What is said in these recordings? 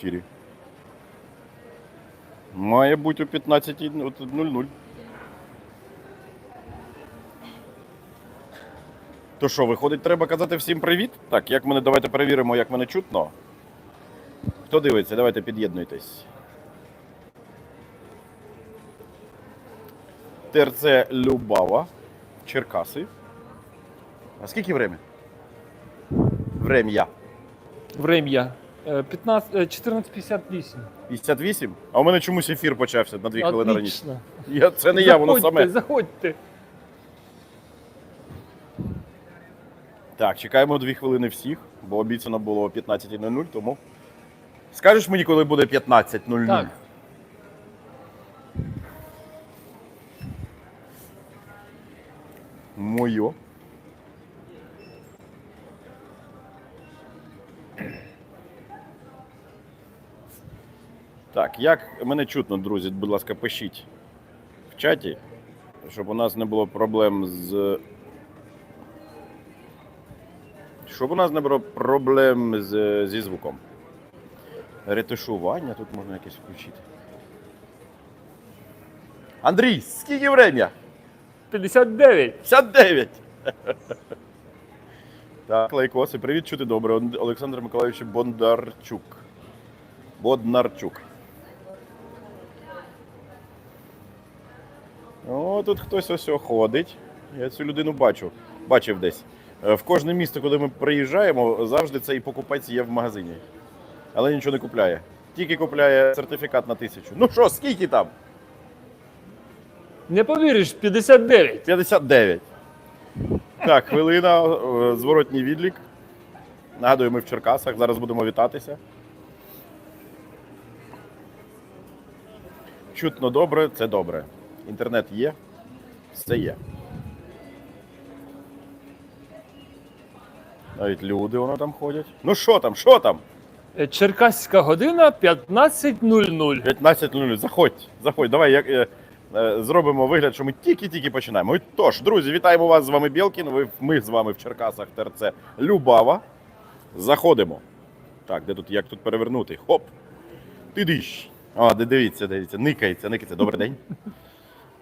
ефірі. Має бути о 15.00. То що, виходить, треба казати всім привіт? Так, як мене, давайте перевіримо, як мене чутно. Хто дивиться, давайте під'єднуйтесь. ТРЦ Любава, Черкаси. А скільки время? Врем'я. Врем'я. Е, 15, е, 14.58. 58? А у мене чомусь ефір почався на 2 хвилини раніше. Отлично. Я, це не я, воно Заходьте, саме. Заходьте. Так, чекаємо 2 хвилини всіх, бо обіцяно було 15.00, тому. Скажеш мені, коли буде 15.00? Так. Моє. Так, як мене чутно, друзі, будь ласка, пишіть в чаті, щоб у нас не було проблем з. Щоб у нас не було проблем з, зі звуком. Ретушування тут можна якесь включити. Андрій, скільки врем'я? 59. 59. Так, лайкоси, привіт, чути добре. Олександр Миколаївич Бондарчук. Боднарчук. Тут хтось ось ходить. Я цю людину бачу. Бачив десь. Е, В кожне місто, куди ми приїжджаємо, завжди цей покупець є в магазині. Але нічого не купляє. Тільки купляє сертифікат на тисячу. Ну що, скільки там? Не повіриш, 59. 59. Так, хвилина, е, зворотній відлік. Нагадую, ми в Черкасах. Зараз будемо вітатися. Чутно добре, це добре. Інтернет є, все є. Навіть люди воно там ходять. Ну що там, що там? Е, Черкаська година 15.00. 15.00. Заходь, заходь. Давай як, е, е, зробимо вигляд, що ми тільки-тільки починаємо. Тож, друзі, вітаємо вас з вами Білкін. Ви, ми з вами в Черкасах ТРЦ Любава. Заходимо. Так, де тут, як тут перевернути? Хоп. Ти диш. О, де дивіться, дивіться, никається, никається. Добрий день.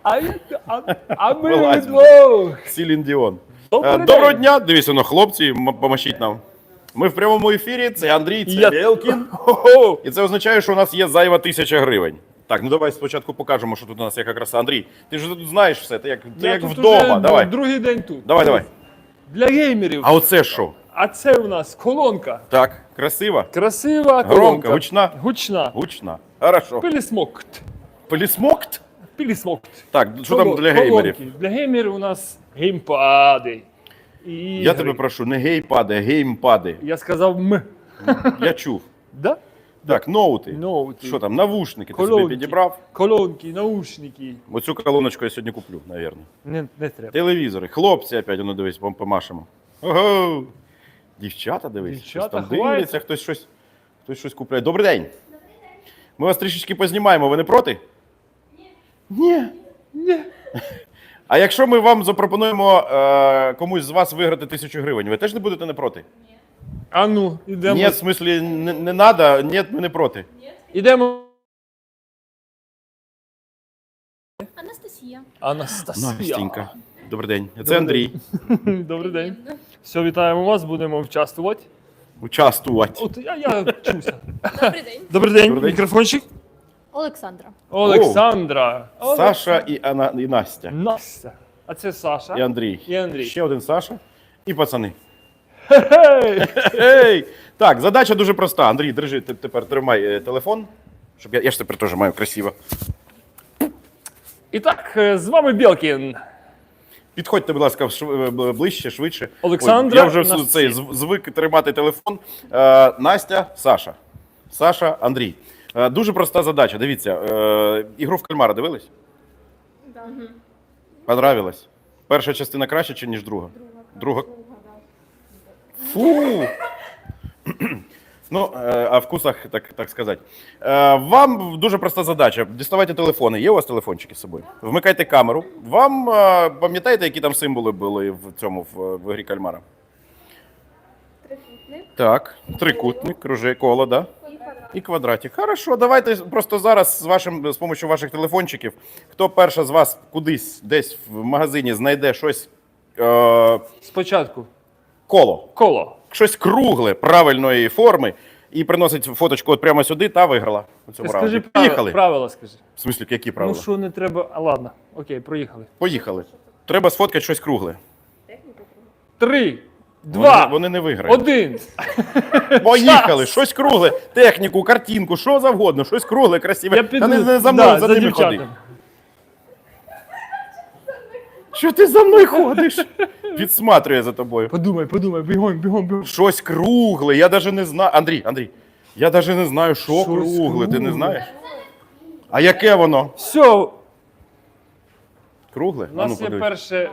А, ми Вилазь. вдвох. Сілін Діон. Добрий Е, день. Доброго дня, дивіться, ну, хлопці, м- помашіть нам. Ми в прямому ефірі, це Андрій, це Я-. Хо-хо. І це означає, що у нас є зайва тисяча гривень. Так, ну давай спочатку покажемо, що тут у нас яка краса. Андрій, ти ж тут знаєш все, ти як, ти Я як тут вдома. уже Давай. Другий день тут. Давай, давай. Для геймерів. А оце що? А це у нас колонка. Так, красива, Красива громка, гучна, Гучна. гучна. Хорошо. Пилісмокт. Полісмокт? Пилісмокт. Так, що там для геймерів? Для геймерів у нас геймпади. І Я тебе прошу, не гейпади, а геймпади. Я сказав м. Я чув. Да? Так, ноути. Ноути. Що там, навушники ти собі Колонки. підібрав? Колонки, наушники. Оцю колоночку я сьогодні куплю, навірно. Не, не треба. Телевізори. Хлопці опять, ну дивись, пом- помашемо. Ого! Дівчата, дивись, Дівчата щось там ховаються. дивляться, хтось щось, хтось щось купляє. Добрий день. Ми вас трішечки познімаємо, ви не проти? Ні. Ні. А якщо ми вам запропонуємо е, комусь з вас виграти тисячу гривень, ви теж не будете не проти? А ну, ідемо. Ні, в смислі, не, не надо, ні, ми не проти. Ідемо. Анастасія. Анастасія. Настінька. Добрий день. Це Добрий Андрій. Добрий день. Все, вітаємо вас, будемо участвувати. Участвувати. От я, я вчуся. Добрий день. Добрий день, Добрий день. мікрофончик. Олександра. Олександра. Саша і, Ана, і Настя. Настя. А це Саша. І Андрій. І Андрій. Ще один Саша. І пацани. Хе-хей. Так, задача дуже проста. Андрій, держи, ти тепер тримай е, телефон. Щоб я, я ж тепер теж маю красиво. І так, е, з вами Білкін. Підходьте, будь ласка, шв- е, ближче, швидше. Олександра, Ой, я вже Настя. цей зв- звик тримати телефон. Е, Настя, Саша. Саша, Андрій. Е, дуже проста задача. Дивіться, е, ігру в кальмара дивились? Понравилось? Перша частина краще, ніж друга? Друга. Фу! Ну, е, а вкусах, так, так сказати. Е, Вам дуже проста задача. Діставайте телефони. Є у вас телефончики з собою? Вмикайте камеру. Вам е, пам'ятаєте, які там символи були в цьому в, в грі кальмара? Трикутник Так, трикутник, кружи, коло, да? І квадрат. Квадратик. Хорошо, давайте просто зараз з вашим з помощью ваших телефончиків. Хто перша з вас кудись десь в магазині знайде щось е, Спочатку коло, коло. щось кругле правильної форми і приносить фоточку от прямо сюди та виграла у цьому Скажи правила, Поїхали. правила скажи. В смислі, які правила? Ну що не треба. А ладно, окей, проїхали. Поїхали. Треба сфоткати щось кругле. Три, два, Вони, вони не виграють. один. Поїхали, щось кругле, техніку, картинку, що завгодно, щось кругле, красиве. Я Та не, не за мною, да, за, за ними ходи. дівчатами. Що ти за мною ходиш? Підсматрює за тобою. Подумай, подумай, бігом, бігом, бігом. Щось кругле, я навіть не знаю. Андрій, Андрій, я навіть не знаю, що Щось кругле, ти не кругле. знаєш? А яке воно? Все, Кругле? у ну, нас є подивись. перше,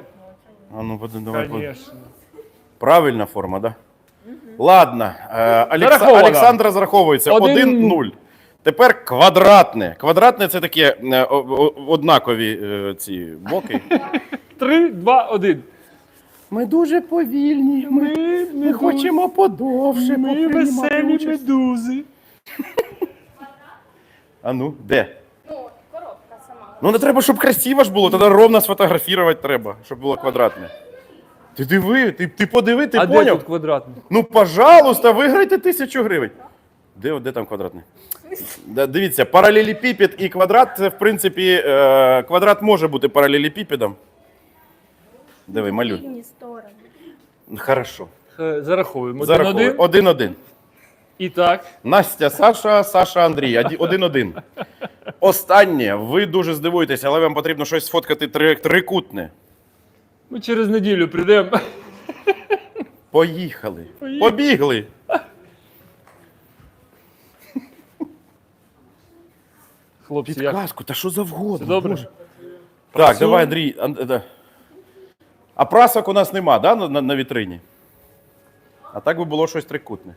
А ну, давай, подивись. звісно. Правильна форма, так? Да? Ладно. Е, Олекса... Олександр зараховується. 1-0. Тепер квадратне. Квадратне це такі е, однакові е, ці боки. Три, два, один. Ми дуже повільні. Ми, ми хочемо подовше. Ми веселі участь. медузи. А ну, де? Ну, коробка сама. Ну не треба, щоб красиво ж було, тоді ровно сфотографувати треба, щоб було квадратне. Ти диви, ти, ти подиви, ти а де тут квадратний? Ну, пожалуйста, виграйте тисячу гривень. Де, де там квадратний? Да, Дивіться, паралелепіпед і квадрат це, в принципі, е, квадрат може бути паралелепіпедом. Диви, малюй. Рівні сторони. Хорошо. Е, Зараховуємо. Один-один. Один-один. І так. Настя, Саша, Саша, Андрій. Оді- Один-один. Останнє. Ви дуже здивуєтеся, але вам потрібно щось сфоткати три, трикутне. Ми через неділю прийдемо. Поїхали. Поїхали. Побігли. Хлопці, як? Підказку, та що завгодно. Все добре? Боже. Так, давай, Андрій. Ан- е, да. А прасок у нас нема, да, на, на, на вітрині? А так би було щось трикутне.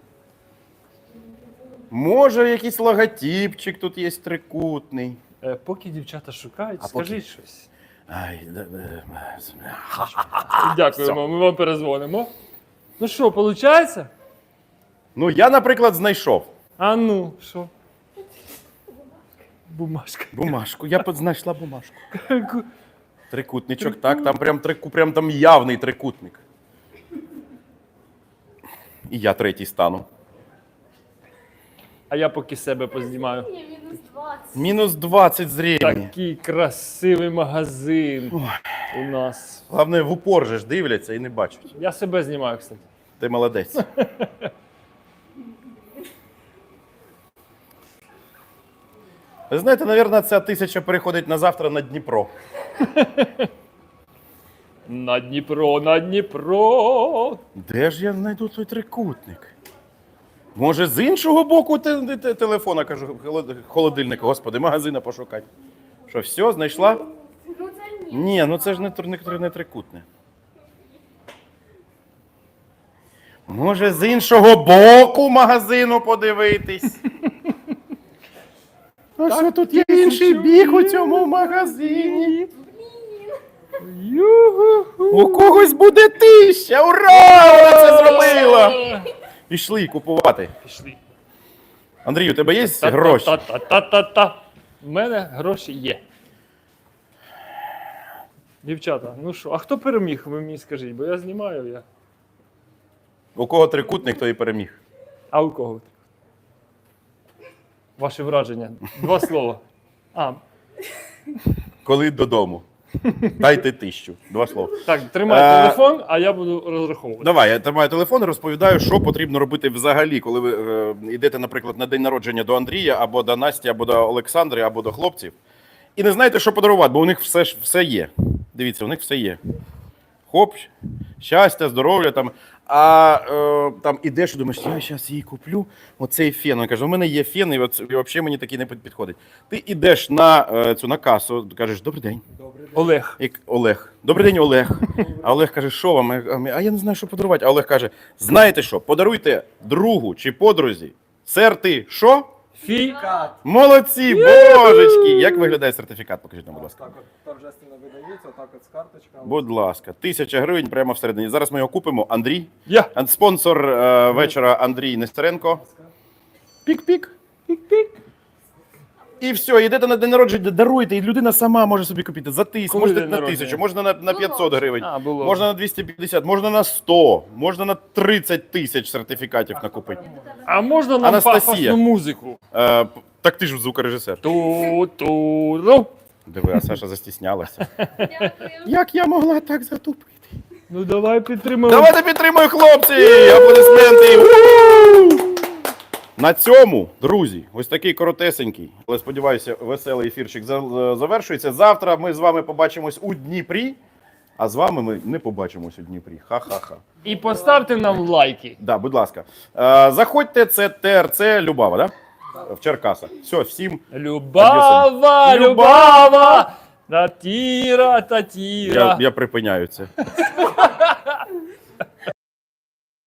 Може, якийсь логотипчик тут є трикутний. Е, Поки дівчата шукають, А скажи поки- щось. Ай, да, Дякуємо, ми вам перезвонимо. Ну що, виходить? Ну, я, наприклад, знайшов А ну, що? Бумажка. бумажку. Я под- знайшла бумажку. Трикутничок, так, там прям, трику, прям там явний трикутник. І я третій стану. А я поки себе познімаю. Ні, мінус 20. Мінус 20 зрівні. Такий красивий магазин у нас. Головне, в упор же ж дивляться і не бачать. Я себе знімаю, кстати. Ти молодець. Ви знаєте, мабуть, ця тисяча переходить на завтра на Дніпро. На Дніпро, на Дніпро. Де ж я знайду той трикутник? Може, з іншого боку те- те- телефона, кажу, холод- холодильника, господи, магазина пошукати. Що, все, знайшла? Ну це ні. Ні, ну це ж не, тр- не, тр- не трикутне. Може, з іншого боку магазину подивитись. А що тут є інший бік у цьому магазині? Юху. У когось буде тисяча! Ура! Вона це зробила! Пішли купувати. Пішли. Андрій, у тебе є гроші? Та-та-та-та-та-та. У мене гроші є. Дівчата, ну що, а хто переміг, ви мені скажіть, бо я знімаю я. У кого трикутник, той і переміг. А у кого? Ваше враження. Два слова. А, Коли додому. Дайте тисячу. Два слова. так, тримай Е, телефон, а я буду розраховувати. Давай, я тримаю телефон і розповідаю, що потрібно робити взагалі, коли ви е, йдете, наприклад, на день народження до Андрія, або до Насті, або до Олександри, або до хлопців. І не знаєте, що подарувати, бо у них все ж все є. Дивіться, у них все є. Хоп, щастя, здоров'я там. А е, там ідеш і думаєш, я зараз їй куплю оцей фен. Він каже, у мене є фен, і, от, і взагалі мені такий не під- підходить. Ти йдеш на е, цю на касу, кажеш, добрий день. Олег. Як Олег. Добрий день, Олег. А Олег каже, що вам? А ми, А я не знаю, що подарувати. А Олег каже: знаєте що, подаруйте другу чи подрузі. Серти, що? Фі. Молодці, божечки! Як виглядає сертифікат? Покажіть нам, будь ласка. Так от торжественно видається, так от з карточками. Будь ласка, тисяча гривень прямо всередині. Зараз ми його купимо. Андрій. Я. Ан- Спонсор е, вечора Андрій Нестеренко. Пік-пік. І все, йдете на день народження, даруєте, і людина сама може собі купити за тисячу, Коли можна день на народження? тисячу, можна на, на 500 гривень, А, було. можна на 250, можна на 100, можна на 30 тисяч сертифікатів накупити. А можна нам Анастасія. пафосну музику? Е, п- так ти ж звукорежисер. Ту-ту-ру. Диви, а Саша застіснялася. Як я могла так затупити? Ну давай підтримаємо. Давайте підтримуємо хлопці! Аплодисменти! У! На цьому, друзі, ось такий коротесенький, але сподіваюся, веселий ефірчик завершується. Завтра ми з вами побачимось у Дніпрі, а з вами ми не побачимось у Дніпрі. Ха-ха-ха. І поставте нам лайки. Да, будь ласка. Е, заходьте, це ТРЦ Любава, да? В Черкасах. Все, всім. Любава, Любава! Любава! Татіра, татіра. Я, я припиняю це.